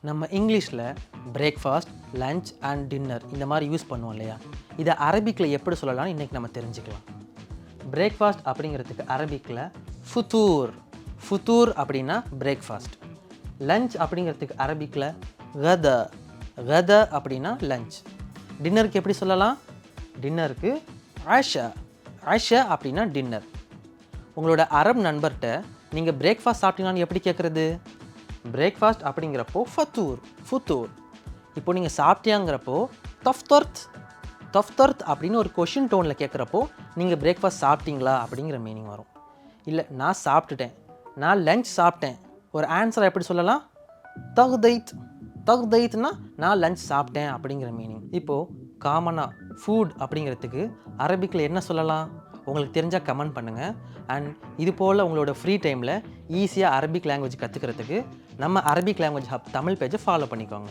நம்ம இங்கிலீஷில் breakfast lunch and dinner இந்த மாதிரி யூஸ் பண்ணுவோம் இல்லையா? இதை அரபிக்கில் எப்படி சொல்லலாம்னு இன்றைக்கி நம்ம தெரிஞ்சுக்கலாம். பிரேக்ஃபாஸ்ட் அப்படிங்கிறதுக்கு அரபிக்கில் ஃபுத்தூர் ஃபுத்தூர் அப்படின்னா பிரேக்ஃபாஸ்ட் லஞ்ச் அப்படிங்கிறதுக்கு அரபிக்கில் கத. கத அப்படின்னா லஞ்ச் டின்னருக்கு எப்படி சொல்லலாம்? டின்னருக்கு ஆஷா ஆஷா அப்படின்னா டின்னர் உங்களோட அரப் நண்பர்கிட்ட நீங்கள் பிரேக்ஃபாஸ்ட் சாப்பிட்டீங்களான்னு எப்படி கேட்குறது பிரேக்ஃபாஸ்ட் அப்படிங்கிறப்போ ஃபத்தூர் ஃபுத்தூர் இப்போ நீங்கள் சாப்பிட்டியாங்கிறப்போ தஃப்தர்த் தஃப்தர்த் அப்படின்னு ஒரு கொஷின் டோனில் கேட்குறப்போ நீங்கள் பிரேக்ஃபாஸ்ட் சாப்பிட்டீங்களா அப்படிங்கிற மீனிங் வரும். இல்லை நான் சாப்பிட்டுட்டேன். நான் லஞ்ச் சாப்பிட்டேன். ஒரு ஆன்சரை எப்படி சொல்லலாம்? தகுதைத் தகுதைத்னா நான் லஞ்ச் சாப்பிட்டேன் அப்படிங்கிற மீனிங் இப்போது காமனாக ஃபுட் அப்படிங்கிறதுக்கு அரபிக்கில் என்ன சொல்லலாம்? உங்களுக்கு தெரிஞ்சால் கமெண்ட் பண்ணுங்கள் அண்ட் இது போல் உங்களோட ஃப்ரீ டைமில் ஈஸியாக அரபிக் லாங்குவேஜ் கற்றுக்கிறதுக்கு நம்ம அரபிக் லாங்குவேஜ் ஹப் தமிழ் பேஜை ஃபாலோ பண்ணிக்கோங்க.